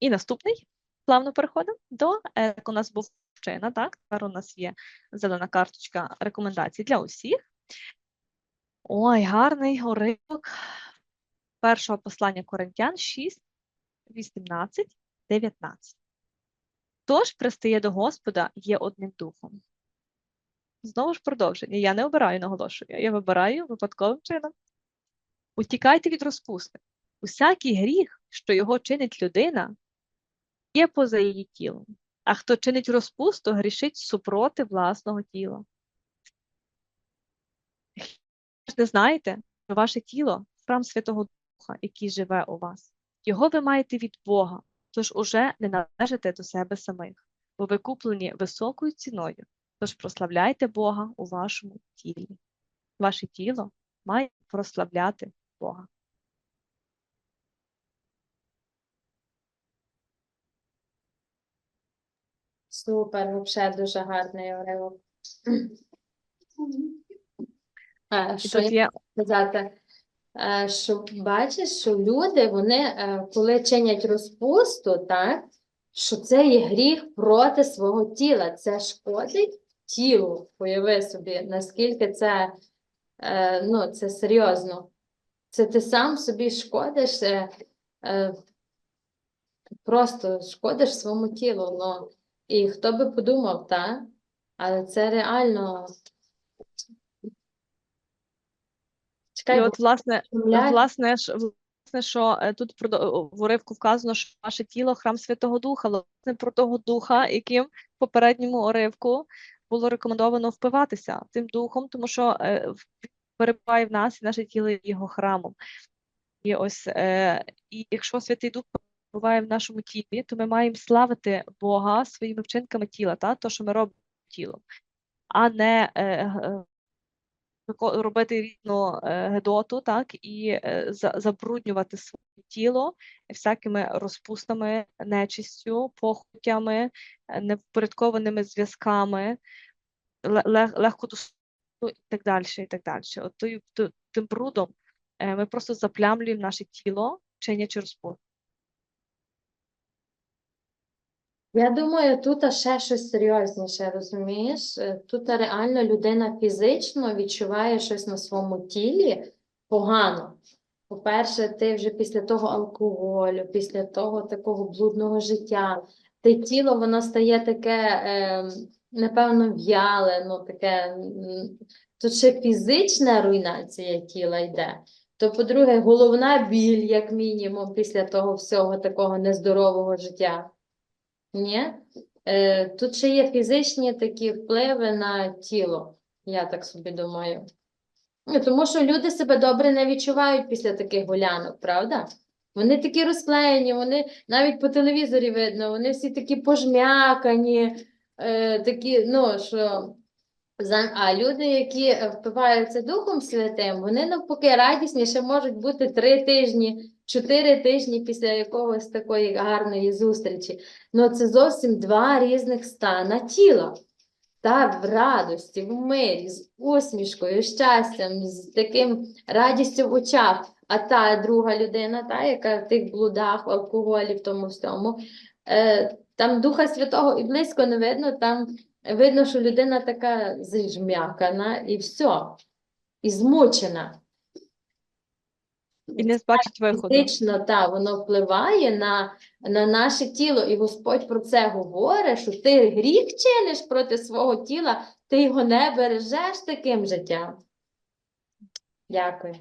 І наступний плавно переходимо до як у нас був вчина, так? Тепер у нас є зелена карточка рекомендацій для усіх. Ой, гарний уривок першого послання Коринтян 6, 18, 19. Тож пристає до Господа є одним духом. Знову ж продовження. Я не обираю, наголошую. Я вибираю випадковим чином. Утікайте від розпусти. Усякий гріх, що його чинить людина, є поза її тілом. А хто чинить розпусту, грішить супроти власного тіла. Ви не знаєте, що ваше тіло храм Святого Духа, який живе у вас. Його ви маєте від Бога, тож уже не належите до себе самих, бо ви куплені високою ціною. Тож прославляйте Бога у вашому тілі. Ваше тіло має прославляти Бога. Супер, взагалі дуже гарний уривок. Е, Що я є сказати? Е, Що бачиш, що люди, вони, е, коли чинять розпусту, так, що це є гріх проти свого тіла. Це шкодить тілу. Уяви собі, наскільки це, ну, це серйозно. Це ти сам собі шкодиш, просто шкодиш своєму тілу. Ну, і хто би подумав, так? Але це реально. Чекай, І от, власне, власне, власне, що е, тут в уривку вказано, що ваше тіло храм Святого Духа, власне, про того духа, яким в попередньому уривку було рекомендовано впиватися тим духом, тому що е, перебуває в нас і наше тіло є його храмом. І ось, е, і якщо Святий Дух перебуває в нашому тілі, то ми маємо славити Бога своїми вчинками тіла, та, то, що ми робимо тілом, а не е, е, робити різну е, гедоту, так, і е, за- забруднювати своє тіло всякими розпустами, нечистю, похотями, е, невпорядкованими зв'язками, ле- лег- легкодоступною і так далі, і так далі. От тим брудом е, ми просто заплямлюємо наше тіло, чинячи розпуст. Я думаю, тут ще щось серйозніше, розумієш? Е, Тут реально людина фізично відчуває щось на своєму тілі погано. По-перше, ти вже після того алкоголю, після того такого блудного життя, те тіло воно стає таке, е, напевно, в'яле, ну таке. Тут ще фізична руйнація тіла йде. То, по-друге, головна біль, як мінімум, після того всього такого нездорового життя. Ні. Е, тут ще є фізичні такі впливи на тіло, я так собі думаю. Ну, тому що люди себе добре не відчувають після таких гулянок, правда? Вони такі розклеєні, вони навіть по телевізорі видно, вони всі такі пожмякані, е, такі, ну, що. А люди, які е, впиваються Духом Святим, вони навпаки радісніше можуть бути три тижні, чотири тижні після якогось такої гарної зустрічі. Ну, це зовсім два різних стана тіла. Так, в радості, в мирі, з усмішкою, щастям, з таким радістю в очах. А та друга людина, та, яка в тих блудах, в алкоголі, в тому всьому, е, там Духа Святого і близько не видно, там видно, що людина така зжмякана і все, і змучена. І не бачить виходу. Фізично, та, воно впливає на, на наше тіло, і Господь про це говорить, що ти гріх чиниш проти свого тіла, ти його не бережеш таким життям. Дякую.